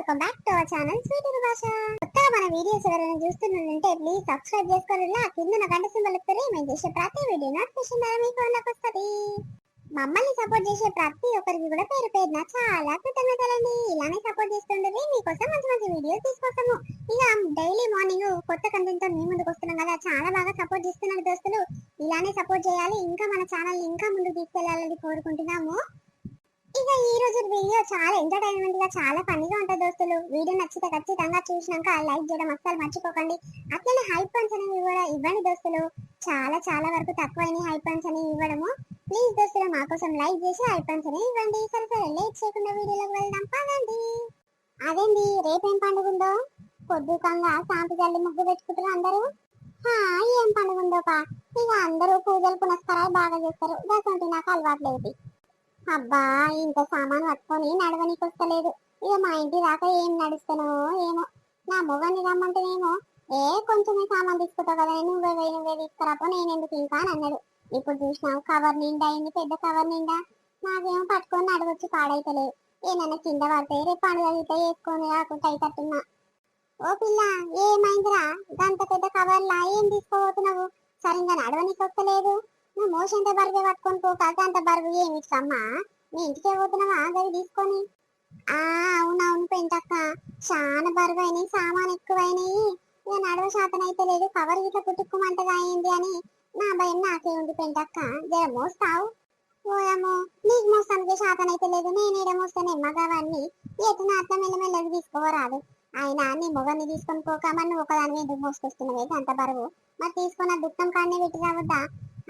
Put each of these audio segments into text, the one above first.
Welcome back to our channel sweeter భాష కొత్తగా మన వీడియోస్ ఎవరైనా చూస్తున్నట్టుంటే ప్లీజ్ సబ్స్క్రైబ్ చేసుకోవాలి కింద నా గంట సింబల్ ఇస్తే మేము చేసే ప్రతి వీడియో నోటిఫికేషన్ ద్వారా మీ ఫోన్లోకి వస్తుంది. మమ్మల్ని సపోర్ట్ చేసే ప్రతి ఒక్కరికి కూడా పేరు పేరున చాలా కృతజ్ఞతలండి ఇలానే సపోర్ట్ చేస్తుండేది మీకోసం మంచి మంచి వీడియోస్ తీసుకొస్తాము. ఇక డైలీ మార్నింగ్ కొత్త కంటెంట్తో మీ ముందుకు వస్తున్నాం కదా చాలా బాగా సపోర్ట్ చేస్తున్నారు దోస్తులు. ఇలానే సపోర్ట్ చేయాలి ఇంకా మన ఛానల్ ఇంకా ముందుకు తీసుకెళ్ళాలని కోరుకుంటున్నాము. ఇక ఈ రోజు వీడియో చాలా ఎంటర్టైన్మెంట్గా చాలా ఫన్నీగా ఉంటుంది దోస్తులు. వీడియో నచ్చితే ఖచ్చితంగా చూసినాక లైక్ చేయడం అస్సలు మర్చిపోకండి. అట్లనే హై పాయింట్స్ అనేవి కూడా ఇవ్వండి దోస్తులు. చాలా చాలా వరకు తక్కువైన హై పాయింట్స్ అనేవి ఇవ్వడము. ప్లీజ్ దోస్తులు మా కోసం లైక్ చేసి హై పాయింట్స్ అనేవి ఇవ్వండి. సరే సరే లేట్ చేయకుండా వీడియోలోకి వెళ్దాం. పదండి. అదేంది రేపేం పండుగ ఉందో? పొద్దుకంగా శాంతి జల్లి ముగ్గు పెట్టుకుంటారు అందరూ. హా, ఏం పండుగ ఉందో పా. ఇక అందరూ పూజలు పునస్కారాలు బాగా చేస్తారు. దాసంటి నాకు అలవాట్లేదు అబ్బా ఇంత సామాన్ పట్టుకొని నడవనికి వస్తలేదు ఇక మా ఇంటి దాకా ఏం నడుస్తానో ఏమో. నా మొగని రమ్మంటేనేమో ఏ కొంచెమే సామాన్ తీసుకుంటావు కదా నువ్వే నువ్వే తీసుకురాపో నేను ఎందుకు ఇంకా అని అన్నాడు. ఇప్పుడు చూసినావు కవర్ నిండా అయింది పెద్ద కవర్ నిండా? నాకేమో పట్టుకొని నడవచ్చు పాడైతలేదు. ఏమన్నా కింద పడితే రేపు పండుగ గిట్ట వేసుకొని రాకుండా అయితట్టున్నా. ఓ పిల్ల ఏమైందిరా? దాంత పెద్ద కవర్లా ఏం తీసుకోబోతున్నావు? సరిగ్గా నడవనికి వస్తలేదు నా నువ్వు మోషన్ బరువు పట్టుకొని పో కాక అంత బరువు ఏమి? అమ్మా నీ ఇంటికే పోతున్నావా? గది తీసుకొని. ఆ అవునవును పెంటక్క. చాలా బరువు అయినాయి సామాన్ ఎక్కువైనాయి. ఇక నడవ శాతం అయితే లేదు. కవర్ ఇట్లా పుట్టుకోమంటగా అయింది అని నా భయం నాకే ఉంది పెంటక్క. జర మోస్తావు? ఓయమ్మో నీకు మోస్తానికి శాతం అయితే లేదు. నేను ఈడ మోస్తాను ఎమ్మగావన్నీ ఎటు నా అట్లా మెల్లమెల్లగా తీసుకోరాదు ఆయన నీ మొగన్ని తీసుకొని పోక నువ్వు ఒకదాని ఎందుకు మోసుకొస్తున్నావు? అంత బరువు? మరి తీసుకున్న దుఃఖం కాడనే పెట్టి రావద్దా?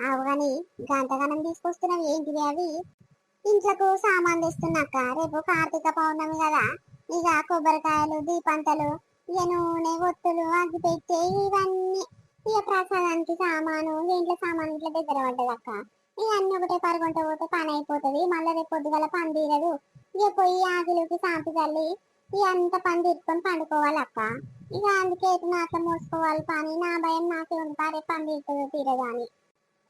అవు గాని గంటగనం తీసుకొస్తున్నావు ఏంటివి అవి ఇంట్లోకు సామాన్ తెస్తున్నాక రేపు కార్తీక పౌర్ణమి కదా. ఇక కొబ్బరికాయలు దీపంతలు ఇక నూనె ఒత్తులు అగ్గి పెట్టే ఇవన్నీ. ఇక ప్రసాదానికి సామాను ఇంట్లో సామాన్ ఇట్లా దగ్గర పడ్డది అక్క. ఇవన్నీ ఒకటే పరుగుంట పోతే పని అయిపోతుంది. మళ్ళీ రేపు పొద్దుగల పని తీరదు. ఇక పోయి ఆకులకి సాంపి చల్లి ఇక అంత పని తీర్చుకొని పండుకోవాలి అక్క. ఇక అందుకే ఎటు నాట్ల మోసుకోవాలి పని? నా భయం నాకే ఉంది. రేపు పని తీరుతుందో తీరదు అని.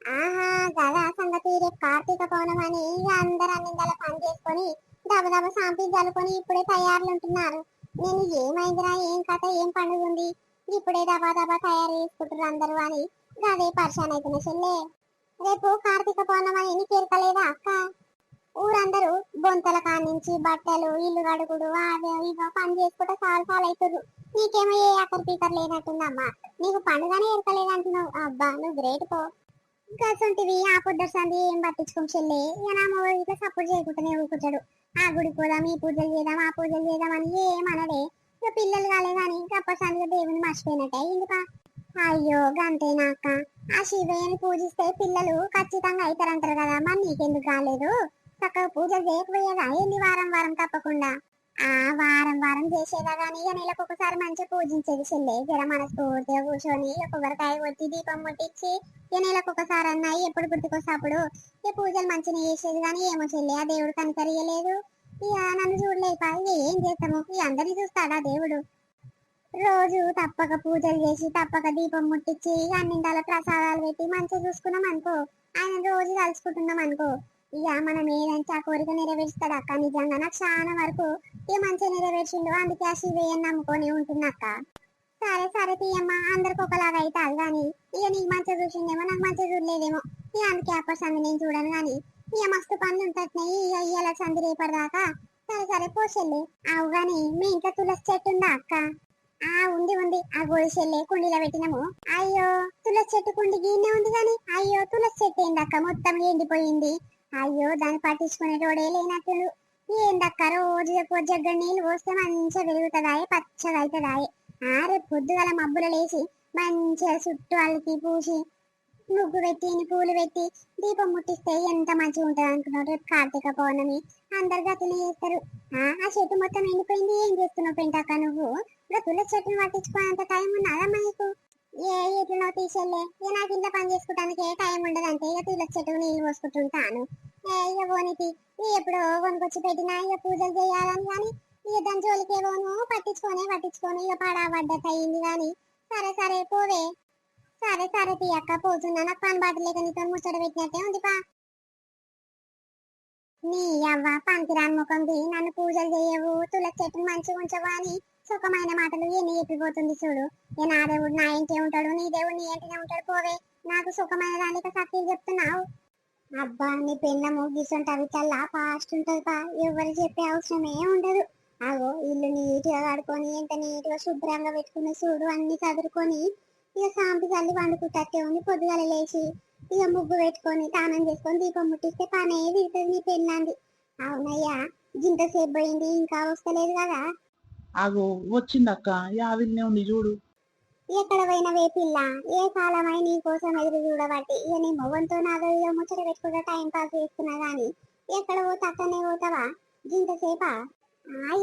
ఆహా గదా సంగతి రేపు కార్తీక పౌర్ణమి అని ఇక అందరు అన్ని పని చేసుకొని దబదబ సాంపి జలుకొని ఇప్పుడే తయారులు ఉంటున్నారు నేను ఏమైందిరా? ఏం కథ? ఏం పండుగ ఉంది? ఇప్పుడే దబా దబా తయారు చేసుకుంటారు అందరూ అని గదే పరిశాన్ అవుతున్న చెల్లే. రేపు కార్తీక పౌర్ణమి అని నీకు అక్క? ఊరందరూ బొంతల కానించి బట్టలు ఇల్లు గడుగుడు అదే ఇదో పని చేసుకుంటే చాలా చాలా అవుతుర్రు నీకేమో ఏ అక్కడ పీకర్ లేనట్టుందమ్మా. నీకు పండుగనే ఎరకలేదంటున్నావు అబ్బా నువ్వు గ్రేట్ పో. గసంటివి ఆ పొద్దర్సంది ఏం పట్టించుకోం చెల్లి. ఇక నా మొగ ఇట్లా సపోర్ట్ చేయకుండానే ఊరుకుంటాడు. ఆ గుడికి పోదాం ఈ పూజలు చేద్దాం ఆ పూజలు చేద్దాం అని ఏమనడే. ఇక పిల్లలు కాలే కానీ గప్ప దేవుని మర్చిపోయినట్టే ఎందుకా అయ్యో గంతేనా అక్క ఆ శివయ్యని పూజిస్తే పిల్లలు ఖచ్చితంగా అవుతారంటారు కదా. మరి నీకెందుకు కాలేదు? చక్కగా పూజలు చేయకపోయేదా? ఏంది వారం వారం తప్పకుండా? ఆ వారం వారం చేసేదా కానీ ఇక నెలకు ఒకసారి మంచిగా పూజించేది చెల్లె. జర మనస్ఫూర్తిగా కూర్చొని ఇక కొబ్బరికాయ కొట్టి దీపం ముట్టించి ఇక నెలకు ఒకసారి అన్నాయి ఎప్పుడు గుర్తుకొస్తే అప్పుడు ఇక పూజలు మంచిగా చేసేది కానీ ఏమో చెల్లె ఆ దేవుడు కనికరియలేదు ఇక నన్ను చూడలేక ఇక ఏం చేస్తాము? ఇక అందరినీ చూస్తాడా దేవుడు? రోజు తప్పక పూజలు చేసి తప్పక దీపం ముట్టించి ఇక అన్నింటాల ప్రసాదాలు పెట్టి మంచిగా చూసుకున్నాం అనుకో. ఆయన రోజు కలుసుకుంటున్నాం అనుకో. ఇక మనం ఏదంటే ఆ కోరిక నెరవేరుస్తాడు అక్క. నిజంగా నాకు చాలా వరకు ఇక మంచిగా నెరవేర్చిండు. అందుకే ఆ శివయ్యని నమ్ముకొని ఉంటున్నాక సరే సరే తీయమ్మ. అందరికి ఒకలాగా అయితే అది కానీ ఇక నీకు మంచిగా చూసిండేమో నాకు మంచిగా చూడలేదేమో. ఇక అందుకే అప్ప సంది నేను చూడను కానీ ఇక మస్తు పనులు ఉంటున్నాయి ఇక ఇయ్యాల సంది రేపటిదాకా సరే సరే పోషెల్లి అవు కానీ మీ ఇంట్లో తులసి చెట్టు ఉందా అక్క? ఆ ఉంది ఉంది. ఆ గోడి కుండీలో పెట్టినాము. అయ్యో తులసి చెట్టు కుండి గీనే ఉంది కానీ అయ్యో తులసి చెట్టు ఏందక్క మొత్తం ఎండిపోయింది. అయ్యో దాన్ని పట్టించుకునేటోడే లేనట్టుడు ఏందక్క రోజు జగ్గ నీళ్ళు పోస్తే మంచిగా పెరుగుతుందాయే పచ్చగా అవుతుందాయే ఆ రేపు పొద్దుగల మబ్బులు లేచి మంచిగా చుట్టూ అలికి పూసి ముగ్గు పెట్టి పూలు పెట్టి దీపం ముట్టిస్తే ఎంత మంచిగా ఉంటుంది అనుకున్నారు రేపు కార్తీక పౌర్ణమి. అందరు గతులు చేస్తారు. ఆ ఆ చెట్టు మొత్తం ఎండిపోయింది. ఏం చేస్తున్నావు పెంటాక నువ్వు? గతుల చెట్టును పట్టించుకోనంత టైం ఉన్నదా మీకు ఏ ఎట్లనో తీసేళ్ళే ఇక నాకు ఇంట్లో పని చేసుకోవడానికి ఏ టైం ఉండదు అంటే ఇక తులసి చెట్టు నీళ్ళు పోసుకుంటుంటాను. ఏ ఇక పోనీకి ఇక ఎప్పుడో కొనుకొచ్చి పెట్టినా ఇక పూజలు చేయాలని కానీ ఇక దాని జోలికి పోను పట్టించుకోనే పట్టించుకొని. ఇక పడా పడ్డట్ అయింది కానీ సరే సరే పోవే. సరే సరే తీయక్క పోతున్నా. నాకు పని బాట లేక నీతో ముచ్చట పెట్టినట్టే ఉంది పా నీ అవ్వ పంకిరాని ముఖంది నన్ను పూజలు చేయవు తులసి చెట్టును మంచిగా ఉంచవు అని సుఖమైన మాటలు ఎన్ని చెప్పిపోతుంది చూడు. ఏ నా దేవుడు నా ఇంటి ఉంటాడు నీ దేవుడు నీ ఇంటినే ఉంటాడు పోవే. నాకు సుఖమైన దానికి సత్యం చెప్తున్నావు. అబ్బా నీ పెన్నము అవి చల్లా ఫాస్ట్ ఉంటది పా ఎవరు చెప్పే అవసరమే ఉండదు. అగో ఇల్లు నీట్గా కడుకొని ఎంత నీట్గా శుభ్రంగా పెట్టుకుని చూడు అన్ని చదురుకొని ఇక సాంపి చల్లి వండుకుంటే ఉంది పొద్దుగాల లేచి ఇక ముగ్గు పెట్టుకొని తానం చేసుకొని దీపం ముట్టిస్తే పనే తిడుతుంది నీ పెళ్ళంది. అవునయ్యా గింత సేపు పోయింది ఇంకా వస్తలేదు కదా. ఆగో వచ్చిందక్క. యావిల్నే ఉంది చూడు. ఎక్కడ పోయినవే పిల్ల ఏ కాలమై నీ కోసం ఎదురు చూడబట్టి? ఇక నీ మొగంతో నాదో ఇక ముచ్చట పెట్టుకుంటా టైం పాస్ చేస్తున్నా గాని ఎక్కడ పోతే అక్కడనే పోతావా? గింత ఆ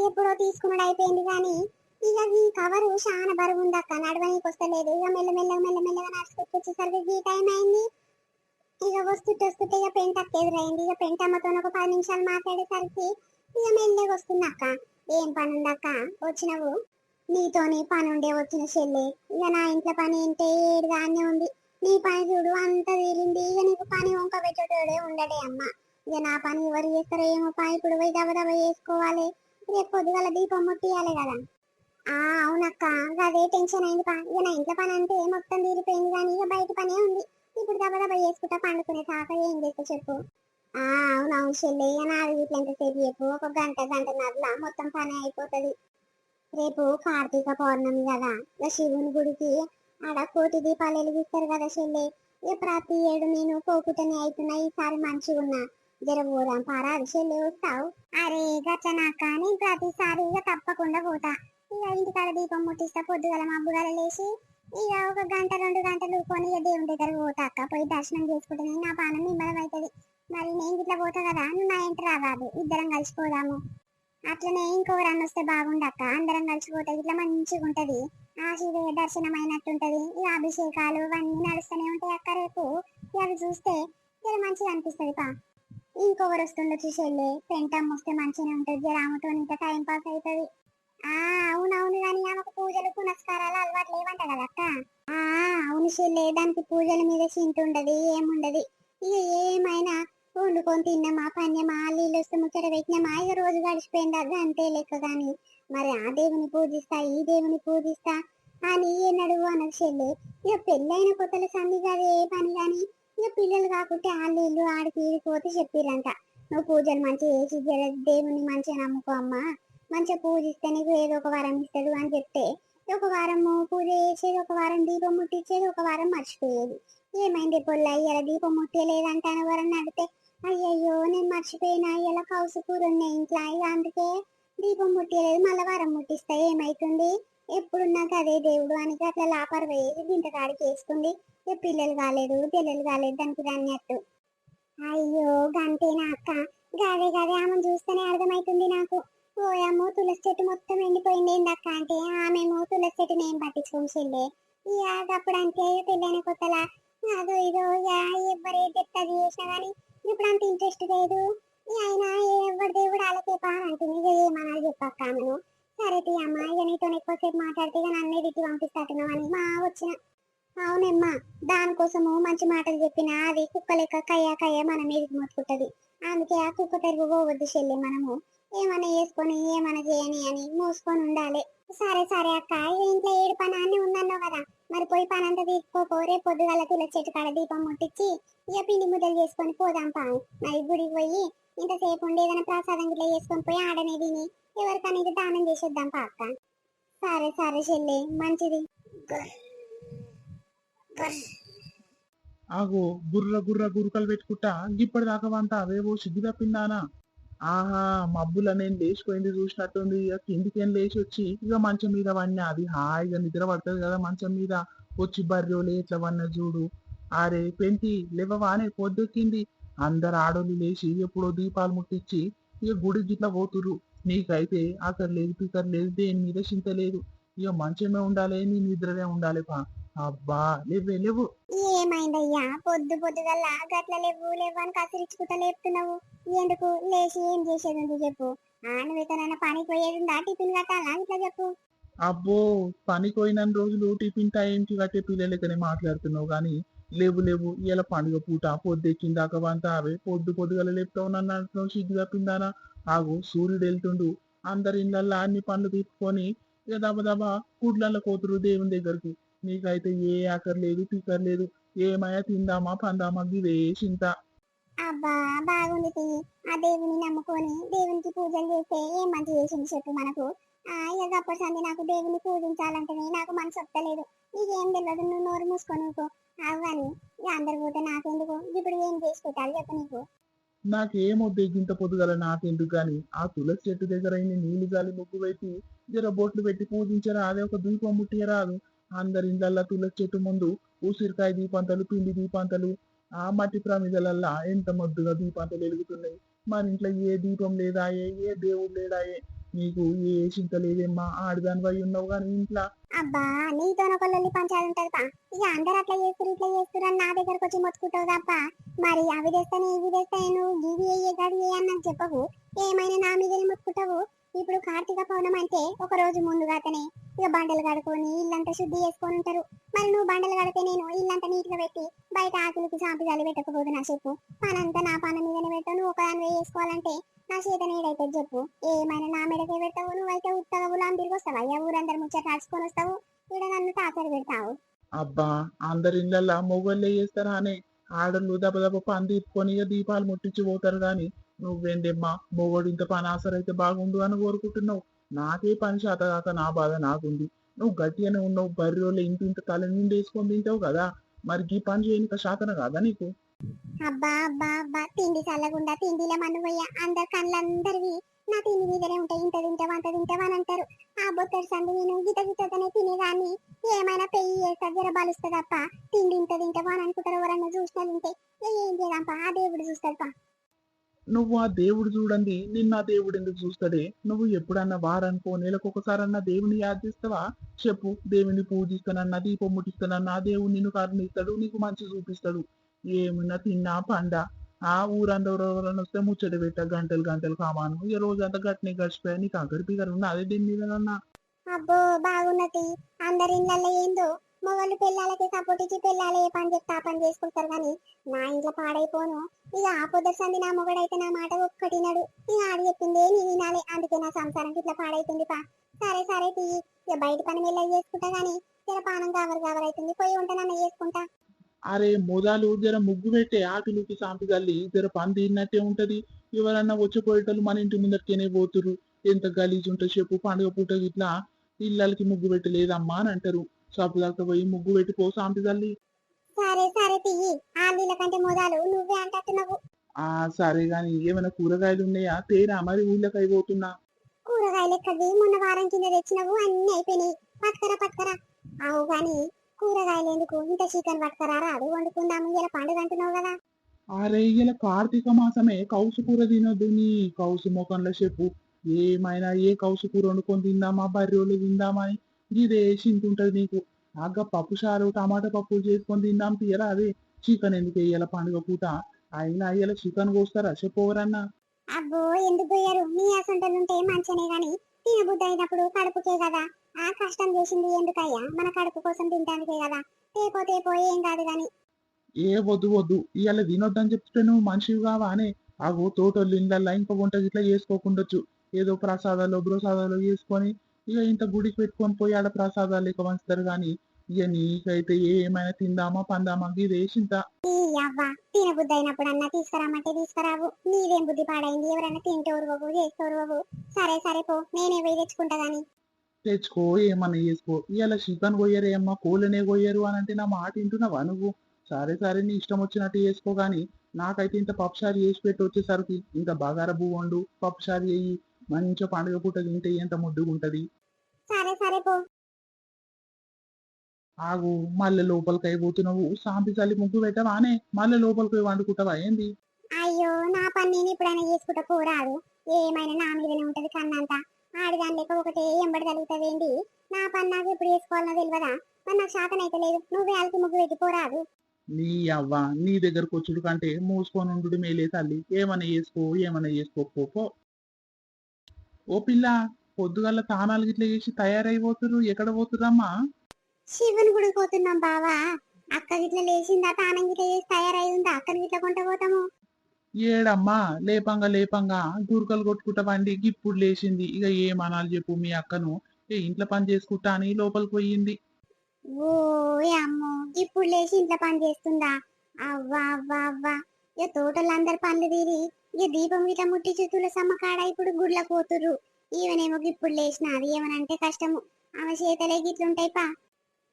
ఎప్పుడో తీసుకున్నాడు అయిపోయింది గాని ఇక ఈ కవరు చాలా బరువు ఉందక్క అక్క నడవనీకి వస్తలేదు ఇక మెల్లమెల్లగా మెల్లమెల్లగా నడుచుకొచ్చి వచ్చేసరికి ఈ టైం అయింది. ఇక వస్తుంటే వస్తుంటే ఇక పెంట ఎదురైంది. ఇక పెంట అమ్మతో ఒక పది నిమిషాలు మాట్లాడేసరికి ఇక మెల్లగా వస్తుంది అక్క ఏం పని వచ్చినవు? నీతోని పని ఉండే వచ్చిన చెల్లి. ఇక నా ఇంట్లో పని ఏంటే ఏడు దాన్నే ఉంది. నీ పని చూడు అంత తేలింది. ఇక నీకు పని వంక పెట్టేటోడే ఉండడే అమ్మ. ఇక నా పని ఎవరు చేస్తారో ఏమో పా ఇప్పుడు పోయి దబ చేసుకోవాలి. రేపు పొద్దుగల దీపం ముట్టియాలి కదా. ఆ అవునక్క. అదే టెన్షన్ అయింది పా. ఇక నా ఇంట్లో పని అంటే మొత్తం తీరిపోయింది కానీ ఇక బయట పనే ఉంది. ఇప్పుడు దబ దబ చేసుకుంటా పండుకునే తాక ఏం చేస్తా చెప్పు. అవునవును చెల్లి. నాది ఇట్లా ఎంతసేపు చెప్పు? ఒక గంట గంట నదిలా మొత్తం పని అయిపోతుంది. రేపు కార్తీక పౌర్ణమి కదా. శివుని గుడికి ఆడ కోటి దీపాలు వెలిగిస్తారు కదా చెల్లి. ప్రతి ఏడు నేను కోకుటని అవుతున్నా ఈసారి మంచిగా ఉన్నా జర పోదాం పారా చెల్లి వస్తావు? అరే గచ్చనాక నేను ప్రతిసారి ఇక తప్పకుండా పోతా. ఇక ఇంటికాడ దీపం ముట్టిస్తా పొద్దుగల మబ్బుగల లేచి ఇక ఒక గంట రెండు గంటలు కొని ఇక దేవుని దగ్గర పోతా. అక్క పోయి దర్శనం చేసుకుంటే నా పానం నిమ్మలం అవుతుంది మరి నేను ఇట్లా పోతా కదా నువ్వు నా ఇంటి రావాలి ఇద్దరం కలిసిపోదాము. అట్లనే ఇంకొకరన్న వస్తే బాగుండక్క అందరం కలిసిపోతే ఇట్లా మంచిగా ఉంటది. ఆశీర్వయ దర్శనం అయినట్టుంటది ఈ అభిషేకాలు ఇవన్నీ నడుస్తూనే ఉంటాయి అక్క రేపు. ఇక అవి చూస్తే జర మంచిగా అనిపిస్తది పా. ఇంకొకరు వస్తుండొచ్చు చెల్లి పెంటమ్మ వస్తే మంచిగానే ఉంటుంది. జర ఆమెతో ఇంకా టైం పాస్ అవుతుంది ఆ అవునవును కానీ ఆమెకు పూజలు పునస్కారాలు అలవాటు లేవంట కదా అక్క. ఆ అవును చెల్లి దానికి పూజల మీద చింతుండదు ఏముండదు. ఇక ఏమైనా వండుకొని తిన్నామా పన్నమా నీళ్ళు వస్తే ముచ్చట పెట్టినామా ఇక రోజు గడిచిపోయింది అది అంతే లెక్క కానీ. మరి ఆ దేవుని పూజిస్తా ఈ దేవుని పూజిస్తా అని ఏనాడు అనకు చెల్లె. ఇక పెళ్ళైన కొత్తల సంధి కాదు ఏ పని కానీ ఇక పిల్లలు కాకుంటే వాళ్ళు ఇల్లు ఆడికి ఈడిపోతే చెప్పిరంట. నువ్వు పూజలు మంచిగా చేసి దేవుని మంచిగా నమ్ముకో అమ్మా. మంచిగా పూజిస్తే నీకు ఏదో ఒక వారం ఇస్తాడు అని చెప్తే ఒక వారం పూజ చేసేది ఒక వారం దీపం ముట్టించేది ఒక వారం మర్చిపోయేది. ఏమైంది పొల్ల? ఇలా దీపం ముట్టేలేదంటాను ఎవరన్నా అడిగితే అయ్యయ్యో నేను మర్చిపోయినా. ఇలా కౌసు కూర ఉన్నాయి ఇంట్లో అందుకే దీపం ముట్టలేదు మళ్ళీ వారం ముట్టిస్తా. ఏమైతుంది? ఎప్పుడు నాకు అదే దేవుడు అని అట్లా లాపర్ వేసి గింట కాడికి వేసుకుంది. పిల్లలు కాలేదు పిల్లలు కాలేదు దానికి అన్నట్టు అయ్యో గంతేనా అక్క? గదే గదే ఆమెను చూస్తేనే అర్థమైతుంది నాకు. ఓయమ్మో తులసి చెట్టు మొత్తం ఎండిపోయింది. ఏందక్క అంటే ఆమెమో తులసి చెట్టుని ఏం పట్టించుకోము చెల్లె. ఇక అప్పుడు అంతే పెళ్ళైన కొత్తలా. అదో ఇదో ఇక ఎవరు ఏది చెప్తాది చేసినా కానీ ఇప్పుడు అంత ఇంట్రెస్ట్ లేదు. ఆయన అయినా ఎవరి దేవుడు వాళ్ళకే పాని అంటుంది ఇక చెప్పక్క ఆమెను సరే తీ అమ్మ ఇక నీతో ఎక్కువసేపు మాట్లాడితే ఇక నన్నే తిట్టి పంపిస్తాటున్నావు అని మా వచ్చిన. అవునమ్మా దానికోసము మంచి మాటలు చెప్పినా అది కుక్క లెక్క కయ్య కయ్య మన మీదకి మొత్తుకుంటది. అందుకే ఆ కుక్క తెరుగు పోవద్దు చెల్లి మనము. ఏమైనా వేసుకొని ఏమైనా చేయని అని మూసుకొని ఉండాలి. సరే సరే అక్క ఇంట్లో ఏడు పని అన్ని ఉందన్నావు కదా. మరి పోయి పని అంతా తీసుకోపో రేపు పొద్దుగాల తులసి చెట్టు కాడ దీపం ముట్టించి ఇక పిండి ముద్దలు చేసుకొని పోదాం పా మరి గుడికి పోయి ఇంతసేపు ఉండి ఏదైనా ప్రసాదం గిట్లా చేసుకొని పోయి ఆడనే తిని ఎవరికైనా ఇది దానం చేసేద్దాం పా అక్క. సరే సరే చెల్లి మంచిది. ఆగో గుర్ర గుర్ర గురుకలు పెట్టుకుంటా ఇప్పటిదాకా వంట అవేవో సిగ్గు తప్పిందానా ఆహా మబ్బుల నేను లేచిపోయింది చూసినట్టుంది. ఇక కిందికేం లేచి వచ్చి ఇక మంచం మీద వన్నా అది హాయిగా నిద్ర పడుతుంది కదా. మంచం మీద వచ్చి బర్రెలు ఇట్లా వన్న చూడు. అరే పెంటి లేవవానే పొద్దెక్కింది. అందరు ఆడోళ్ళు లేచి ఎప్పుడో దీపాలు ముట్టించి ఇక గుడి గిట్లా పోతురు నీకైతే అక్కడ లేదు ఇక్కడ లేదు దేని మీద చింత లేదు. ఇక మంచమే ఉండాలి నీ నిద్రనే ఉండాలి పా అబ్బా లేవే లేవు. ఏమైందయ్యా? పొద్దు పొద్దుగల్లా గట్ల లేవు లేవు అని కసిరించుకుంటా లేపుతున్నావు. ఎందుకు? లేచి ఏం చేసేది ఉంది చెప్పు. ఆ నువ్వు ఎక్కడైనా పనికి పోయేది ఉందా? టిఫిన్ కట్టాలా? ఇట్లా చెప్పు. అబ్బో పనికి పోయిన రోజులు టిఫిన్ టైంకి కట్టే పిల్లలకనే మాట్లాడుతున్నావు కానీ లేవు లేవు. ఇలా పండుగ పూట పొద్దెక్కిందాక వంతా అవే. పొద్దు పొద్దుగల లేపుతావు నన్ను అంటున్నావు సిగ్గు తప్పిందానా? ఆగు సూర్యుడు వెళ్తుండు. అందరి ఇళ్ళల్లో అన్ని పనులు తీసుకొని ఇక దబ దబ గుడ్లలో కోతురు దేవుని దగ్గరికి. నీకైతే ఏ ఆకర్ లేదు పీకర్ లేదు. ఏమయ్యా తిందామా పందామా ఇదే చింత. అబ్బా బాగుంది తీ. ఆ దేవుని నమ్ముకొని దేవునికి పూజలు చేస్తే ఏం మంచి చేసింది చెప్పు మనకు. ఆ ఇక గప్పటి సంది నాకు దేవుని పూజించాలంటేనే నాకు మనసు వస్తలేదు నీకేం తెలియదు నువ్వు నోరు మూసుకొని ఊకో. అవు కానీ ఇక అందరు పోతే నాకెందుకు? ఇప్పుడు ఏం చేసి పెట్టాలి చెప్పు నీకు. నాకేమొద్దు గింత పొద్దుగల నాకెందుకు గాని? ఆ తులసి చెట్టు దగ్గర నీళ్ళు గాలి ముగ్గు పెట్టి జర బొట్లు పెట్టి పూజించరా అదే ఒక దీపం ముట్టియరాదు. అందరి ఇళ్ళల్లో తులసి చెట్టు ముందు ఉసిరికాయ దీపంతలు పిండి దీపంతలు ఆ మట్టి ప్రమిదలల్లా ఎంత మొద్దుగా దీపాంతలు వెలుగుతున్నాయి. మన ఇంట్లో ఏ దీపం లేదాయే ఏ దేవుడు లేడాయే నీకు ఏ చింత లేదేమ్మా ఆడదాని వై ఉన్నావు కానీ ఇంట్లో. అబ్బా నీతో ఒక పంచాలి ఉంటది పా. ఇక అందరు అట్లా చేస్తారు ఇట్లా చేస్తారు అని నా దగ్గరకు వచ్చి మొత్తుకుంటావు తప్ప మరి అవి తెస్తాను ఇవి తెస్తాను నువ్వు ఇవి అయ్యే గడి అని నాకు చెప్పవు ఏమైనా నా మీదనే మొత్తుకుంటావు. ఇప్పుడు కార్తీక పౌర్ణమి అంటే ఒక రోజు ముందుగాతనే ఇక బండలు కడుకొని ఇల్లంతా శుద్ధి చేసుకొని ఉంటారు. మరి నువ్వు బండలు కడితే నేను ఇల్లంతా నీట్గా పెట్టి బయట ఆకులకి సాంపిదాలు పెట్టకపోదు నా చెప్పు. పనంతా నా పన మీదనే పెట్టావు నువ్వు ఒకదాని వేసుకోవాలంటే నా చేత నీడైతే చెప్పు. ఏమైనా నా మీదకే పెడతావు? నువ్వైతే ఉత్తగా గులాం తిరిగి వస్తావు? అయ్యా ఊరందరు ముచ్చట రాసుకొని వస్తావు? ఇక్కడ నన్ను టాచర్ పెడతావు. అబ్బా అందరి ఇళ్ళల్లో మొగోళ్ళే చేస్తారా అనే ఆడళ్ళు దెబ్బ దెబ్బ పంది ఇప్పుకొని దీపాలు ముట్టించి పోతారు కానీ నువ్వేందమ్మా మొగోడు ఇంత పని ఆసరైతే బాగుండు అని కోరుకుంటున్నావు? నాకే పని శాత కాక నా బాధ నాకుంది. నువ్వు గట్టిగానే ఉన్నావు బర్రి రోజులు ఇంత ఇంత తల నిండి వేసుకొని తింటావు కదా? మరి ఈ పని చేయనిక శాతన కాదా నీకు? అబ్బా అబ్బా అబ్బా తిండి చల్లకుండా తిండిలో మన్ను పోయా అందరు కళ్ళందరివి నా తిండి మీదనే ఉంటాయి. ఇంత తింటావు అంత తింటావు అని అంటారు. ఆ బొత్తడి సంది నేను గిత గితనే తినేదాన్ని. ఏమైనా పెయ్యి చేస్తా జర బలుస్తుంది తప్ప. తిండి ఇంత తింటావు అని అనుకుంటారు ఎవరన్నా చూసినా తింటే. ఏం చేద్దాంపా ఆ దేవుడు చూస్తాడుపా నువ్వు ఆ దేవుడు చూడండి నిన్న దేవుడు ఎందుకు చూస్తాడే? నువ్వు ఎప్పుడన్నా వారనుకో నెలకు ఒకసారన్నా దేవుని యాదిస్తావా? చెప్పు దేవుని పూజిస్తానన్నా దీపం ముట్టిస్తానన్నా ఆ దేవుడు నిన్ను కరుణిస్తాడు నీకు మంచి చూపిస్తాడు. ఏమన్నా తిన్నా పండ. ఆ ఊరందరూ వస్తే ముచ్చట పెట్ట గంటలు గంటలు కామాను ఈ రోజంతా గట్టిని గడిచిపోయా నీకు అగరి పిగరు అదే దీని మీద అబ్బో బాగున్నది. అందరి ఇళ్ళల్లో ఏందో? మొగలు పిల్లలకి సపోర్ట్ ఇచ్చి పిల్లలు ఏ పని చెప్తే ఆ పని చేసుకుంటారు కానీ నా ఇంట్లో పాడైపోను. ఇక ఆ పొద్దు నా మొగడైతే నా మాట ఒక్కటినాడు. ఇక ఆడి చెప్పింది నీ వినాలి. అందుకే నా సంసారం ఇట్లా పాడైతుంది పా. సరే సరే తీ. ఇక బయట పని వెళ్ళి చేసుకుంటా కానీ జర పానం కావరు అవుతుంది. పోయి ఉంటే నన్ను చేసుకుంటా. అరే మొదలు జర ముగ్గు పెట్టే ఆకులుకి సాంపి గల్లి. జర పని తీరినట్టే ఉంటది. ఎవరన్నా వచ్చిపోయేటోళ్ళు మన ఇంటి ముందరికేనే పోతురు ఎంత గలీజ్ ఉంటుంది చెప్పు పండుగ పూట ఇట్లా ఇళ్ళకి ముగ్గు పెట్టలేదమ్మా అని అంటారు. షాపు దాకా పోయి ముగ్గు పెట్టి పో సాంపి తల్లి. సరే సరే తీయి ఆళ్ళ కంటే మొదలు నువ్వే అంటున్నావు ఆ సరే గాని ఏమైనా కూరగాయలు ఉన్నాయా? తేరా మరి ఊళ్ళకి అయిపోతున్నా కూరగాయలు ఎక్కడి మొన్న వారం కింద తెచ్చినవు అన్ని అయిపోయినాయి. పట్టుకరా పట్టుకరా. అవు గాని కూరగాయలు ఎందుకు? ఇంత చికెన్ పట్టుకరా రాదు. వండుకుందాము ఇలా పండుగ అంటున్నావు కదా. అరే ఇలా కార్తీక మాసమే. కౌసు కూర తినొద్దు నీ. కౌసు ముఖంలో చెప్పు. ఏమైనా ఏ కౌసు కూర వండుకొని తిందామా? బర్రెలు తిందామా అని. ఇదే చింతుంటది నీకు. ఆగ పప్పు చారు టమాటా పప్పు చేసుకొని తిందాం తీయరా అదే? చికెన్ ఎందుకు వేయాల పండుగ పూట? అయినా అయ్యాల చికెన్ కోస్తారా? చెప్పవరన్నా. అబ్బో ఎందుకు పోయారు మీ అసంటలుంటే మంచినే గాని తినబుద్ధి అయినప్పుడు కడుపుకే కదా. ఆ కష్టం చేసింది ఎందుకయ్యా? మన కడుపు కోసం తినడానికే కదా. తేపో తేపో ఏం కాదు గాని. ఏ వద్దు వద్దు. ఇవాళ తినొద్దని చెప్తే నువ్వు మనిషివి కావా అనే ఆగో తోటోళ్ళు ఇళ్ళల్లో ఇంకా వంట ఇట్లా చేసుకోకుండొచ్చు. ఏదో ప్రసాదాలు ప్రసాదాలు చేసుకొని ఇక ఇంత గుడికి పెట్టుకొని పోయి ఆడ ప్రసాదాలు లెక్క పంచుతారు కానీ ఇక నీకైతే ఏమైనా తిందామా పందామా? ఇది వేసింత ఈ అవ్వ తినబుద్ధి అయినప్పుడు అన్నా తీసుకురామంటే తీసుకురావు. నీదేం బుద్ధి పాడైంది? ఎవరైనా తింటే ఊరువవు చేస్తే ఊరువవు సరే సరే పో. నేనే పోయి తెచ్చుకుంటా గాని. తెచ్చుకో ఏమన్నా చేసుకో. ఇవాళ చికెన్ కొయ్యరు ఏమ్మా కోళ్ళనే కొయ్యరు అని అంటే నా మాట వింటున్నావా నువ్వు? సరే సరే నీ ఇష్టం వచ్చినట్టు చేసుకో గాని నాకైతే ఇంత పప్పుసారి చేసి పెట్టి వచ్చేసరికి ఇంత బగార వండు పప్పుసారి వేయి మంచిగా పండుగ పూట తింటే ఎంత ముద్దుగా ఉంటది సరే సరే పో. ఆగు మళ్ళీ లోపలికి అయిపోతున్నావు సాంపి చల్లి ముగ్గు పెట్టవానే మళ్ళీ లోపలికి పోయి వండుకుంటావా ఏంది? అయ్యో నా పని నేను ఎప్పుడైనా చేసుకుంటా పోరాదు. ఏమైనా నా మీదనే ఉంటది కన్నంత. ఆడిదాని లెక్క ఒకటే ఎంబడి తగులుతావేంటి నా పని నాకు ఎప్పుడు చేసుకోవాలనో తెలియదా మరి నాకు శాతం అయితే లేదు. నువ్వే వాళ్ళకి ముగ్గు పెట్టి పోరాదు. నీ అవ్వ నీ దగ్గరకు వచ్చుడు కంటే మూసుకొని ఉండు మేలే తల్లి. ఏమన్నా చేసుకో ఏమన్నా చేసుకో పో, పో. ఓ పిల్ల పొద్దుగల తానాలు గిట్ల చేసి తయారైపోతురు ఎక్కడ పోతురమ్మా శివుని గుడికి పోతున్నాం బావా. అక్క గిట్ల లేచిందా? తానం గిట్ల చేసి తయారై ఉందా అక్కని గిట్ల కొంట పోతాము. ఏడమ్మా లేపంగా లేపంగా గురకలు కొట్టుకుంటా వండి ఇప్పుడు లేచింది. ఇక ఏమనాలి చెప్పు మీ అక్కను. ఏ ఇంట్లో పని చేసుకుంటా అని లోపలికి పోయింది. ఓ అమ్మో ఇప్పుడు లేచి ఇంట్లో పని చేస్తుందా? అవ్వా అవ్వా అవ్వా. ఇక తోటలందరు పనులు తీరి ఇక దీపం గిట్ల ముట్టి చుట్టూల సమ్మకాడ ఇప్పుడు గుడ్ల పోతుర్రు. ఈవెనేమో ఇప్పుడు లేచినది ఏమనంటే కష్టము. ఆమె చేతలే గిట్లుంటాయి పా.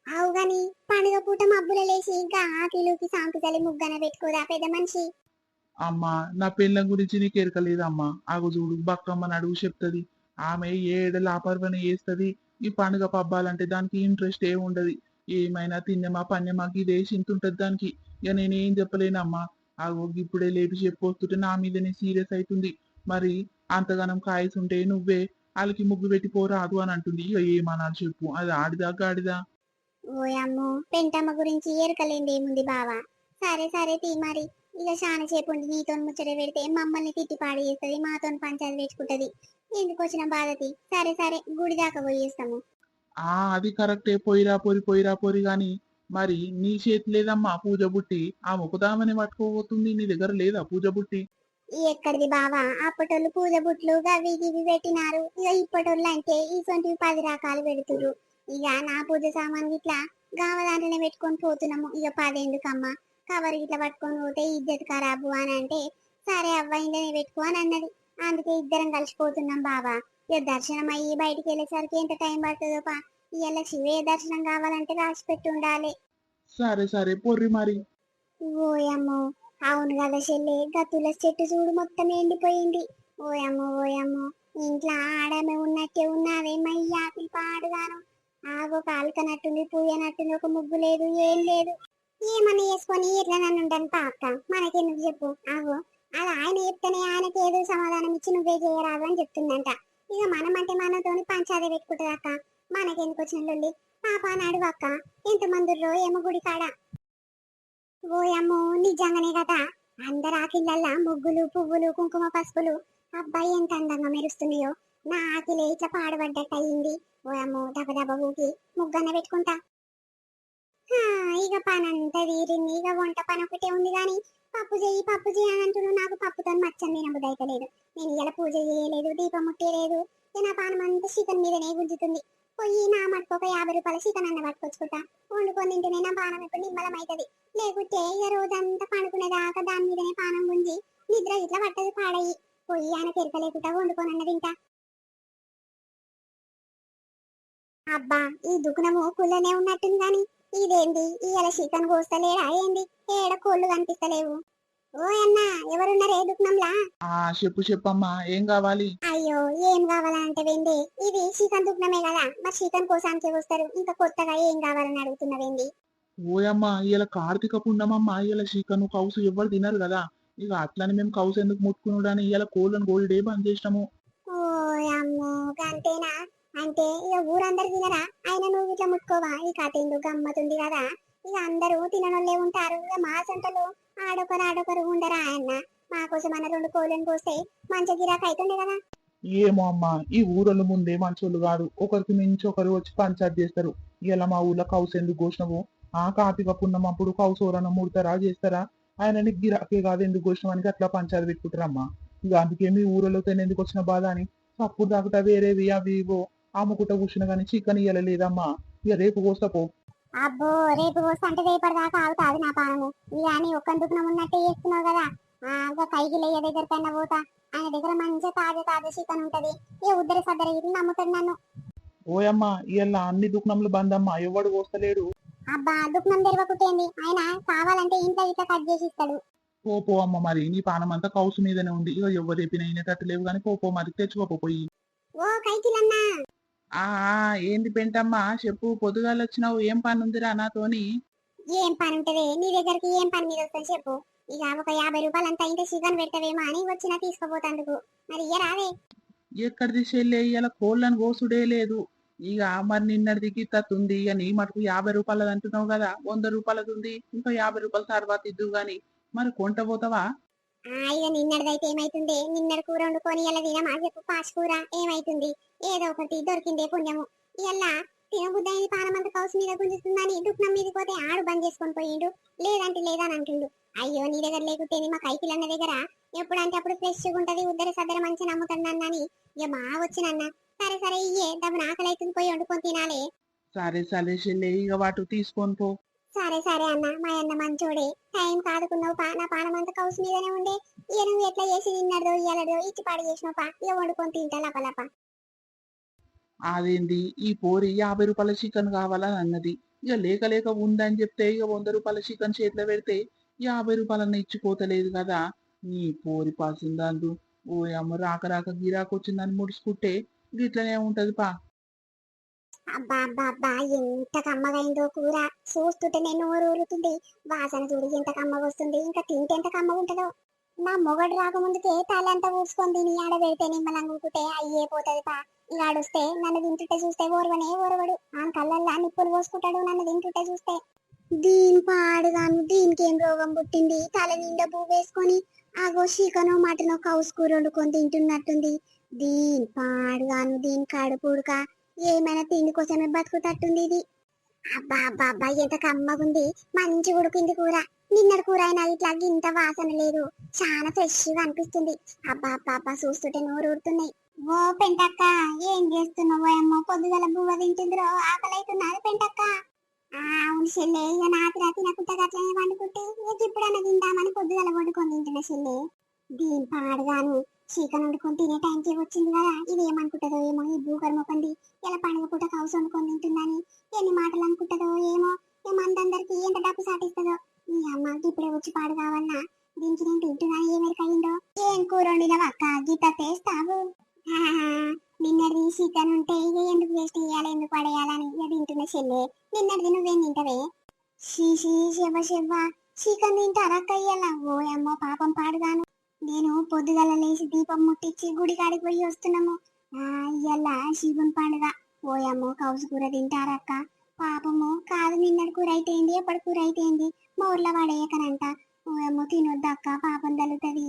అవు గాని పండుగ పూట మబ్బుల లేచి ఇంకా ఆకిలుకి సాంకు ముగ్గన పెట్టుకోదా పెద్ద మనిషి? అమ్మా నా పిల్లల గురించి నీకు ఎరకలేదమ్మా. ఆగు చూడు బక్కమ్మని అడుగు చెప్తది. ఆమె ఏడల అపర్వణ చేస్తది? ఈ పండుగ పబ్బాలంటే దానికి ఇంట్రెస్ట్ ఏ ఉండదు. ఏమైనా తిన్నమా పన్నెమా ఇదే చింతుంటది దానికి. ఇక నేనేం చెప్పలేనమ్మా. ఆగో ఇప్పుడే లేపి చెప్పొస్తుంటే నా మీదనే సీరియస్ అవుతుంది మరి అంతగానం కాయసుంటే నువ్వే వాళ్ళకి ముగ్గు పెట్టి పోరాదు అని అంటుంది. ఇక ఏమనాలి చెప్పు. అది ఆడిదా గాడిదా? ఓ అమ్మో పెంటమ్మ గురించి ఎరకలేంది ఏముంది బావా? సరే సరే తీ మరి. ఇక సేపు ఉండి నీతో ముచ్చట పెడితే మమ్మల్ని తిట్టి పాడు చేస్తుంది మాతో పంచాయతీ పెట్టుకుంటది. ఎందుకు వచ్చిన బాధతి సరే సరే గుడి దాకా పోయేస్తాము ఆ అది కరెక్టే. పోయిరా పోరి పోయిరా పోరి గాని మరి నీ చేతి లేదమ్మా పూజ బుట్టి. ఆ ముఖదామని పట్టుకోబోతుంది నీ దగ్గర లేదా పూజ బుట్టి? ఎక్కడిది బావా? అప్పటోళ్ళు పూజ బుట్లు గవి గివి పెట్టినారు. ఇక ఇప్పటోళ్ళు అంటే ఇసొంటివి పది రకాలు పెడుతురు ఇక నా పూజ సామాన్ ఇట్లా గావ దాంట్లోనే పెట్టుకొని పోతున్నాము. ఇక పదెందుకమ్మా? కవర్ ఇట్లా పట్టుకొని పోతే ఇజ్జత్ ఖరాబు అని అంటే సరే అవ్వ ఇంట్లోనే పెట్టుకో అని అన్నది. అందుకే ఇద్దరం కలిసిపోతున్నాం బావా. ఇక దర్శనం అయ్యి బయటికి వెళ్ళేసరికి ఎంత టైం పడుతుందో పా. ఇవాళ శివయ్య దర్శనం కావాలంటే రాసి పెట్టి ఉండాలి. సరే సరే పొర్రి మరి. ఓయమ్మో. అవును కదా చెల్లి తులసి చెట్టు చూడు మొత్తం ఎండిపోయింది. ఓయమ్మో ఓయమ్మో ఇంట్లో ఆడమే ఉన్నట్టే ఉన్నావే మయ్యాపి పాడుగాను. ఆగో కాలుకనట్టుంది పూయనట్టుంది ఒక ముగ్గు లేదు ఏం లేదు. ఏమన్నా వేసుకొని ఇట్లా నన్ను ఉంటాను పాక మనకెందుకు చెప్పు? ఆగో అలా ఆయన చెప్తేనే ఆయనకి ఏదో సమాధానం ఇచ్చి నువ్వే చేయరాదు అని చెప్తుందంట. ఇక మనం అంటే మనతోని పంచాదే పెట్టుకుంటుంది అక్క. మనకెందుకు వచ్చిన లొల్లి? పాప నాడు అక్క. ఎంతమంది ఏమో గుడి కాడ. ఓయమ్మో నిజంగానే కదా? అందరు ఆకిళ్ళల్లా ముగ్గులు పువ్వులు కుంకుమ పసుపులు. అబ్బాయి ఎంత అందంగా మెరుస్తున్నాయో. నా ఆకిలే ఇట్లా పాడబడ్డట్టు అయ్యింది ఓయమ్మో దబ దబ ఊకి ముగ్గన్న పెట్టుకుంటా. ఇక పని అంతా తీరింది. ఇక వంట పని ఒకటే ఉంది కానీ పప్పు చెయ్యి పప్పు చెయ్యి అని నాకు పప్పుతో మచ్చం తినబుద్ధి అయితే లేదు నేను ఇలా పూజ చేయలేదు దీపం ముట్టేయలేదు నా పానం అంతా చికెన్ మీదనే గుంజుతుంది. పోయి నా మట్టుకు ఒక యాభై రూపాయల చికెన్ అన్న పట్టుకొచ్చుకుంటా. వండుకొని తింటేనే పానం ఇప్పుడు నిమ్మలం అవుతుంది లేకుంటే ఇక రోజంతా పడుకునేదాకా దాని మీదనే పానం గుంజి నిద్ర ఇట్లా పట్టదు పాడయి. పోయి ఆయన పెరక లేకుండా వండుకొని అన్న తింటా. అబ్బా ఈ దుకుణము కుళ్ళనే ఉన్నట్టుంది కానీ ఇదేంది? ఇవాళ చికెన్ కోస్తలేడా ఏంది? ఏడ కోళ్ళు కనిపిస్తలేవు? ఓ అన్న ఎవరున్నారే? దుకుణంలా? ఆ చెప్పు చెప్పమ్మా ఏం కావాలి? అయ్యో ఏం కావాలంటే వెండి. ఇది చికెన్ దుకుణమే కదా మరి చికెన్ కోసానికి వస్తారు. ఇంకా కొత్తగా ఏం కావాలని అడుగుతున్నవేంది ఓయమ్మా ఇలా కార్తీక పుణ్యమమ్మా ఇలా చికెన్ కౌసు ఎవ్వరు తినరు కదా. ఇక అట్లని మేము కౌసు ఎందుకు ముట్టుకున్నాడు అని ఇలా కోళ్ళను గోల్డ్ డే బంద్ చేసినాము. ఓ అమ్మో గంతేనా? అంటే ఇక ఊరందరు తినరా? ఆయన నువ్వు ఇట్లా ముట్టుకోవా? ఈ కథ ఎందుకు గమ్మతుంది కదా? ఇక అందరూ తిననోళ్ళే ఉంటారు. ఇక మా సొంతలు ఆడొకరు ఆడొకరు ఉండరా ఆయన మా కోసం రెండు కోళ్ళని కోస్తే మంచి గిరాకు అవుతుండే కదా. ఏమో అమ్మా ఈ ఊరోళ్ళు ముందే మంచోళ్ళు కాదు. ఒకరికి మించి ఒకరు వచ్చి పంచాయత్ చేస్తారు. ఇలా మా ఊళ్ళో కౌసు ఎందుకు కోసినవు? ఆ కార్తీక పుణ్యం అప్పుడు కౌసు ముడతారా చేస్తారా? ఆయనని గిరాకే కాదు ఎందుకు కోసినావు అట్లా పంచాయతీ పెట్టుకుంటారమ్మా. ఇక అందుకే మీ ఊరిలో ఎందుకు వచ్చిన బాధ అని అప్పుడు దాకా వేరేవి అవి ఇవో అమ్ముకుంటా కూర్చున్నా కానీ చికెన్ ఇయ్యలేదమ్మా ఇక రేపు కోసపో అబ్బో రేపు వస్తే అంటే రేపటి దాకా ఆగుతాది నా పానము ఇక అని ఒక్క ఉన్నట్టే చేస్తున్నావు కదా. ఆ కైకి లేయ దగ్గర కన్నా పోతా. ఆయన దగ్గర మంచిగా తాజా తాజా చికెన్ ఉంటది. ఏ ఉద్దరి సద్దరి ఇది నమ్ముతాడు నన్ను. ఓయమ్మా ఇవాళ అన్ని దుకాణంలో బందమ్మా ఎవడు కోస్తలేడు అబ్బా దుఃఖం తెరవకుట్టేంది ఆయన కావాలంటే ఇంట్లో ఇట్లా కట్ చేసి ఇస్తాడు. పో పో అమ్మ మరి నీ పానం అంతా కౌసు మీదనే ఉంది. ఇక ఎవరు రేపిన అయినట్టు లేవు కానీ పో పో మరి తెచ్చుకోపో పోయి. ఓ కైకిలన్నా. ఆ ఏంది పెంటమ్మా చెప్పు పొద్దుగాల వచ్చినావు ఏం పని ఉందిరా నాతోని? ఏం పని ఉంటది నీ దగ్గరికి ఏం పని మీద వస్తుంది చెప్పు. ఇక ఒక యాభై రూపాయలు అంతా ఇంత చికెన్ పెట్టవేమో అని వచ్చిన తీసుకుపోతాందుకు. మరి ఇయ్య రావే. ఎక్కడిది చెల్లె ఇలా కోళ్ళని కోసుడే లేదు. ఇక మరి నిన్నటిది గిత్తతుంది ఇక నీ మటుకు యాభై రూపాయలది అంటున్నావు కదా వంద రూపాయలది ఉంది ఇంకా యాభై రూపాయల తర్వాత ఇద్దు గాని. మరి కొంట పోతావా? ఇక నిన్నటిదైతే ఏమైతుంది? నిన్నటి కూర వండుకొని ఇలా తినమా చెప్పు పాచి కూర ఏమైతుంది? ఏదో ఒకటి దొరికిందే పుణ్యము. ఇలా తినబుద్ధి పానమంత కౌసు మీద గుంజుతుందని దుఃఖం మీద పోతే ఆడు బంద్ చేసుకొని పోయిండు. లేదంటే లేదని అంటుండు. అయ్యో నీ దగ్గర లేకుంటే మా కైకిలన్న దగ్గర ఎప్పుడంటే అప్పుడు ఫ్రెష్గా ఉంటది ఉద్దర సద్దర మంచి నమ్ముతాడు అని ఇక మా వచ్చినన్న సరే సరే ఇయ్యే డబ్బు ఆకలి అవుతుంది పోయి వండుకొని తినాలే. సరే సరే చెల్లె ఇక వాటు తీసుకొని పో. సరే సరే అన్న మా అన్న మంచోడే. టైం కాదుకున్నావు పా నా పానమంత కౌసు మీదనే ఉండే. ఇక నువ్వు ఎట్లా చేసి తిన్నాడో ఇయ్యాలడో ఇచ్చి పాడు చేసినావు పా. ఇక వండుకొని తింటా లపలప అదేంది? ఈ పోరి యాభై రూపాయల చికెన్ కావాలని అన్నది. ఇక లేక లేక ఉందని చెప్తే ఇక వంద రూపాయల చికెన్ చేతిలో పెడితే యాభై రూపాయలన్న ఇచ్చిపోతలేదు కదా. నీ పోరి పాసిందాందు. ఓ అమ్మ రాక రాక గిరాకొచ్చిందని ముడుచుకుంటే ఇట్లనే ఉంటది పా. అబ్బా అబ్బా అబ్బా ఎంత కమ్మగైందో కూర. చూస్తుంటే నేను నోరు ఊరుతుంది. వాసన చూడు ఎంత కమ్మగా వస్తుంది. ఇంకా తింటే ఎంత కమ్మగా ఉంటుందో. నా మొగడు రాకముందుకే తలంతా ఊసుకొని తిని ఆడ పెడితే నిమ్మలంగా ఊకుంటే అయ్యే పోతుంది పా. ఇలాడొస్తే నన్ను తింటుంటే చూస్తే ఓర్వనే ఓర్వడు. ఆ కళ్ళల్లా నిప్పులు పోసుకుంటాడు నన్ను తింటుంటే చూస్తే. దీని పాడుగాను దీనికి ఏం రోగం పుట్టింది? తల నిండా పువ్వు వేసుకొని ఆగో చికెనో మటనో కౌసు కూర వండుకొని తింటున్నట్టుంది. దీని పాడుగాను దీని కడుపుడుక ఏమైనా తిండి కోసమే బతుకుతట్టుంది ఇది. అబ్బా అబ్బా అబ్బా ఎంత కమ్మగుంది. మంచి ఉడికింది కూర. నిన్నటి కూర అయినా ఇట్లా ఇంత వాసన లేదు. చాలా ఫ్రెష్గా అనిపిస్తుంది. అబ్బా అబ్బా అబ్బా చూస్తుంటే నోరు ఊరుతున్నాయి. ఓ పెంటక్క ఏం చేస్తున్నావో అమ్మో పొద్దుగల బువ్వ తింటుందిరో ఆకలి పెంటక్క. అవును చెల్లె ఇక నాకు రాతి నాకుంటా అట్లనే వండుకుంటే ఇక ఇప్పుడన్నా తిందామని పొద్దుగల వండుకొని తింటున్నా చెల్లె? దీని పాడుగాను చికెన్ వండుకొని తినే టైంకి వచ్చింది కదా. ఇది ఏమనుకుంటుందో ఏమో ఈ భూగర్మ మొక్కండి ఇలా పండుగ పూట కౌసు వండుకొని తింటుందని. ఎన్ని మాటలు అనుకుంటుందో ఏమో ఈ మందందరికి ఎంత డబ్బు సాటిస్తుందో మీ అమ్మకి ఇప్పుడే వచ్చి పాడు కావాలన్నా దీనికి నేను తింటున్నా ఏమెరకయిందో ఏం కూర వండినవా అక్క? గీత తెస్తావు నిన్నటి చికెన్ ఉంటే ఇక ఎందుకు వేస్ట్ చేయాలి ఎందుకు పడేయాలని? ఇక తింటున్న చెల్లె నిన్నటిది నువ్వేం తింటవే? షీ షీ శివ శివ చికెన్ తింటారా అక్కయ్యలా ఓ అమ్మ పాపం పాడుగాను. నేను పొద్దుగల లేచి దీపం ముట్టించి గుడి కాడికి పోయి వస్తున్నాము. ఆ ఇయ్యాల శివుని పండుగ. ఓయమ్మో కౌసు కూర తింటారక్క. పాపము కాదు నిన్నటి కూర అయితేంది ఎప్పటి కూర అయితేంది మా ఊర్లో వాడేయకనంట. ఓయమ్మో తినొద్దక్క పాపం తలుతుంది.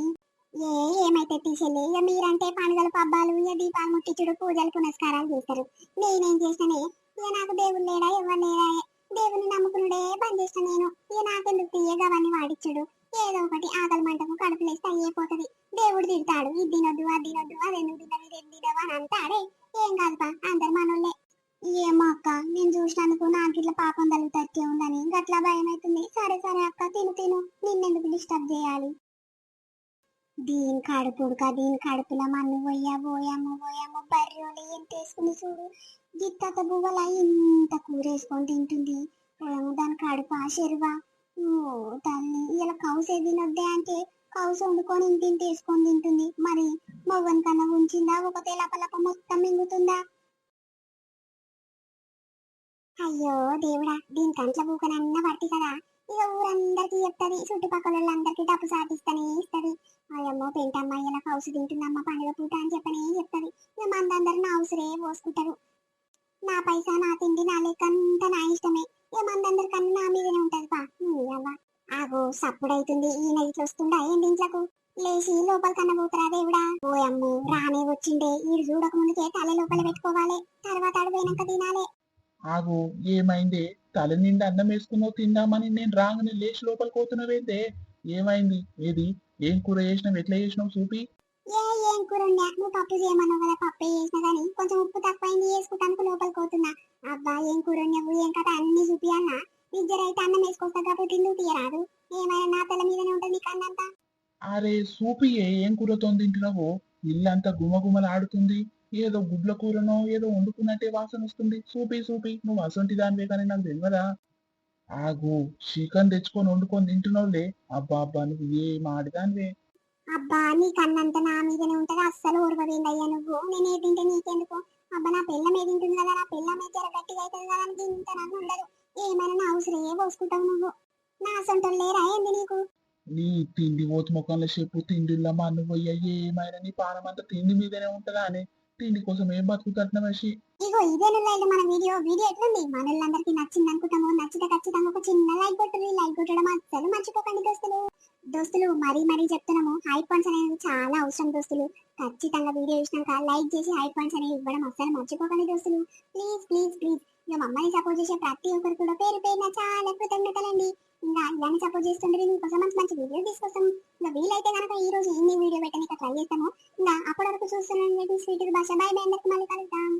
ఏ ఏమైతే తీసేలే ఇక మీరంటే పండుగలు పబ్బాలు ఇక దీపాలు ముట్టించుడు పూజలు పునస్కారాలు చేస్తారు. నేనేం చేసిననే ఇక నాకు దేవుడు లేడా ఎవరు లేడా? దేవుని నమ్ముకునుడే పని చేస్తాను నేను. ఇక నాకెందుకు తీయగవన్నీ వాడిచ్చుడు. ఏదో ఒకటి ఆకలి మంటకు కడుపులేస్తే అయ్యేపోతది దేవుడు తిడతాడు ఇది తినొద్దు అది తినొద్దు అది ఎందుకు తినవు ఇది అని అంటాడే. ఏం కాదుపా అందరు మనోళ్ళే. ఏమో అక్క నేను చూసినందుకు నాకు ఇట్లా పాపం తగ్గుతట్టే ఉందని గట్లా భయం అవుతుంది సరే సరే అక్క తిను తిను. నిన్నెందుకు డిస్టర్బ్ చేయాలి? దీని కడుపుడుక దీని కడుపులో మన్ను పోయా పోయాము పోయాము. బర్రెలు ఏం తీసుకుని చూడు. గిత్తత బువ్వల ఇంత కూరేసుకొని తింటుంది. ఏమో దాని కడుపు ఆ చెరువా ఓ తల్లి ఇలా కౌస్ కౌసే తినొద్దే అంటే కౌస్ వండుకొని ఇంటింటి వేసుకొని తింటుంది. మరి మొగ్గన్ కన్నా ఉంచిందా ఒక తెలపలప మొత్తం మింగుతుందా? అయ్యో దేవుడా దీని కంట్ల బూకనన్న పట్టి కదా. ఇక ఊరందరికీ చెప్తుంది చుట్టుపక్కల వాళ్ళందరికీ డబ్బు సాటిస్తనే ఇస్తుంది. అయ్యమ్మో పెంటమ్మ ఇలా కౌసు తింటుందమ్మ పండుగ పూట అని చెప్పనే చెప్తుంది. ఇక మందందరూ నా అవసరే పోసుకుంటారు. నా పైసా నా తిండి నా లెక్కంత నా ఇష్టమే. ఏ మందందరికన్నా నా మీదనే ఉంటది పా. అవ్వ. ఆగో సప్పుడైతుంది ఈయన ఇట్లా వస్తుండా ఏంటి ఇంట్లకు? లేచి లోపల కన్నా పోతురా దేవుడా. ఓ అమ్ము రానే వచ్చిండే ఈడు చూడక ముందుకే తల లోపల పెట్టుకోవాలి. తర్వాత ఆడు పోయినాక తినాలి. ఆగు ఏమైంది? తల నిండా అన్నం వేసుకున్నావు తిందామని నేను రాగానే లేచి లోపలికి పోతున్నావేందే ఏమైంది? ఏది? ఏం కూర చేసినావు? ఎట్లా చేసినావు? చూపి. ఏ ఏం కూర ఉండే నువ్వు పప్పు చేయమన్నావు కదా పప్పు చేసినా కానీ కొంచెం ఉప్పు తక్కువైంది వేసుకుంటానికి లోపలికి పోతున్నా. అబ్బా ఏం కూర వండావు? ఏం కథ? అన్ని చూపియన్నా ఇద్దరైతే అన్నం వేసుకొస్తా కాబట్టి తిందుకు తీయరాదు. ఏమైనా నా తల మీదనే ఉంటుంది నీకు అన్నంతా? అరే సూపి ఏం కూరతో తింటున్నావో? ఇల్లంతా గుమగుమలు ఆడుతుంది. ఏదో గుడ్ల కూరనో ఏదో వండుకున్నట్టే వాసన వస్తుంది. సూపి సూపి నువ్వు అసొంటి దానివే కానీ నాకు తెలియదా ఆగు చికెన్ తెచ్చుకొని వండుకొని తింటున్నావులే అబ్బా అబ్బా నువ్వు ఏం మాడిదానివే అబ్బా నీ కన్నంత నా మీదనే ఉంటది అస్సలు ఊరవవేందయ్యా నువ్వు. నేను ఏది తింటే నీకెందుకు? అబ్బా నా పిల్ల మీద తింటుంది కదా నా పిల్ల మీద జర గట్టిగా అవుతుంది కదా అని ఇంత నాకు ఉండదు. ఏమైనా నా అవసరమే పోసుకుంటావు నువ్వు? నా సొంతం లేరా ఏంది నీకు? నీ తిండి పోతు ముఖంలో చెప్పు తిండిలో మా నువ్వు అయ్యా ఏమైనా నీ పానం అంతా తిండి మీదనే ఉంటదా అని. తిండి కోసం ఏం బతుకుతట్న మనిషి ఇగో ఇదే మన వీడియో. వీడియో ఎట్లుంది? మనోళ్ళందరికీ నచ్చింది అనుకుంటాము. నచ్చితే ఖచ్చితంగా ఒక చిన్న లైక్ కొట్టండి లైక్ కొట్టడం అస్సలు మర్చిపోకండి దోస్తులు. దోస్తులు మరీ మరీ చెప్తున్నాము. హై పాయింట్స్ అనేవి చాలా అవసరం దోస్తులు. ఖచ్చితంగా వీడియో చూసినాక లైక్ చేసి హై పాయింట్స్ అనేవి ఇవ్వడం అస్సలు మర్చిపోకండి దోస్తులు. Please please please. ఇక మమ్మల్ని సపోర్ట్ చేసే ప్రతి ఒక్కరు కూడా పేరు పేరున చాలా కృతజ్ఞతలండి. ఇంకా ఇవన్నీ సపోర్ట్ చేస్తుంటే మీకోసం మంచి మంచి వీడియో తీసుకొస్తాం ఇంకా వీలైతే కనుక ఈ రోజు ఈవినింగ్ వీడియో పెట్టడానికి ట్రై చేస్తాము ఇంకా అప్పటి వరకు చూస్తున్నాను స్వీట్ భాష. బాయ్ బాయ్ అందరికి మళ్ళీ కలుద్దాం.